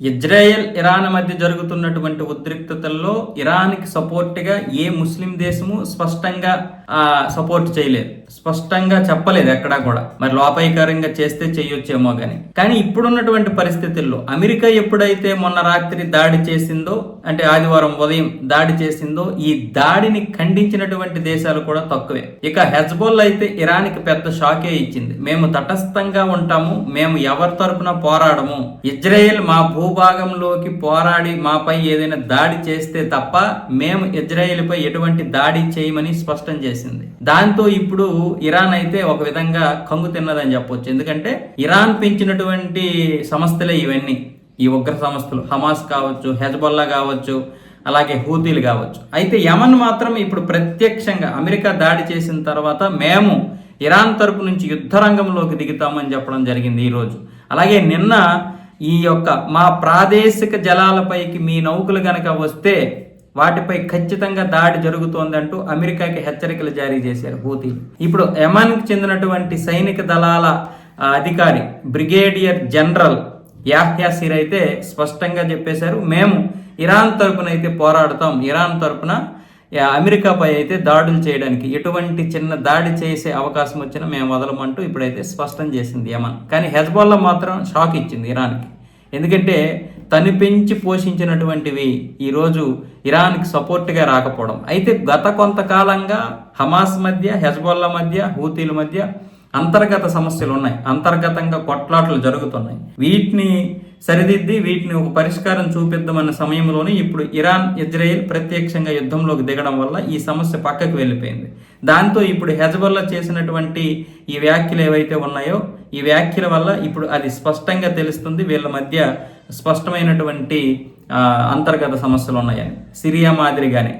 Israel Iran మధ్య జరుగుతున్నటువంటి ఉద్రిక్తతల్లో ఇరాన్కి సపోర్ట్గా ఏ ముస్లిం దేశము స్పష్టంగా సపోర్ట్ చేయలేదు. స్పష్టంగా చెప్పలేదు ఎక్కడా కూడా. మరి లోపాయికారంగా చేస్తే చేయొచ్చేమో కానీ కానీ ఇప్పుడున్నటువంటి పరిస్థితుల్లో అమెరికా ఎప్పుడైతే మొన్న రాత్రి దాడి చేసిందో అంటే ఆదివారం ఉదయం దాడి చేసిందో ఈ దాడిని ఖండించినటువంటి దేశాలు కూడా తక్కువే. ఇక హెజ్బోల్ అయితే ఇరాన్కి పెద్ద షాకే ఇచ్చింది. మేము తటస్థంగా ఉంటాము మేము ఎవరి తరపున పోరాడము. ఇజ్రాయెల్ మా భూభాగంలోకి పోరాడి మాపై ఏదైనా దాడి చేస్తే తప్ప మేము ఇజ్రాయెల్ పై ఎటువంటి దాడి చేయమని స్పష్టం చేసింది. దాంతో ఇప్పుడు ఇరాన్ అయితే ఒక విధంగా కంగు తిన్నదని చెప్పొచ్చు. ఎందుకంటే ఇరాన్ పెంచినటువంటి సంస్థలే ఇవన్నీ. ఈ ఉగ్ర సంస్థలు. హమాస్ కావచ్చు హెజ్బొల్లా కావచ్చు అలాగే హూతీలు కావచ్చు. అయితే యమన్ మాత్రం ఇప్పుడు ప్రత్యక్షంగా అమెరికా దాడి చేసిన తర్వాత మేము ఇరాన్ తరపు నుంచి యుద్ధ రంగంలోకి దిగుతామని చెప్పడం జరిగింది ఈరోజు అలాగే నిన్న ఈ యొక్క మా ప్రాదేశిక జలాలపైకి మీ నౌకలు గనక వస్తే వాటిపై ఖచ్చితంగా దాడి జరుగుతోందంటూ అమెరికాకి హెచ్చరికలు జారీ చేశారు హూతీలు ఇప్పుడు యమన్కి చెందినటువంటి సైనిక దళాల అధికారి బ్రిగేడియర్ జనరల్ యాహ్యా సిర్ అయితే స్పష్టంగా చెప్పేశారు మేము ఇరాన్ తరపున అయితే పోరాడతాం. ఇరాన్ తరపున అమెరికాపై అయితే దాడులు చేయడానికి ఎటువంటి చిన్న దాడి చేసే అవకాశం వచ్చినా మేము వదలమంటూ ఇప్పుడైతే స్పష్టం చేసింది యమన్. కానీ హెజ్బాల్లా మాత్రం షాక్ ఇచ్చింది ఇరాన్కి. ఎందుకంటే తను పెంచి పోషించినటువంటివి ఈరోజు ఇరాన్కి సపోర్ట్గా రాకపోవడం. అయితే గత కొంతకాలంగా హమాస్ మధ్య హెజ్బొల్లా మధ్య హూతీల మధ్య అంతర్గత సమస్యలు ఉన్నాయి అంతర్గతంగా కొట్లాటలు జరుగుతున్నాయి. వీటిని సరిదిద్ది వీటిని ఒక పరిష్కారం చూపిద్దామన్న సమయంలోనే ఇప్పుడు ఇరాన్ ఇజ్రాయెల్ ప్రత్యక్షంగా యుద్ధంలోకి దిగడం వల్ల ఈ సమస్య పక్కకు వెళ్ళిపోయింది. దాంతో ఇప్పుడు హెజబల్లా చేసినటువంటి ఈ వ్యాఖ్యలు ఏవైతే ఉన్నాయో ఈ వ్యాఖ్యల వల్ల ఇప్పుడు అది స్పష్టంగా తెలుస్తుంది. వీళ్ళ మధ్య స్పష్టమైనటువంటి అంతర్గత సమస్యలు ఉన్నాయని సిరియా మాదిరిగానే.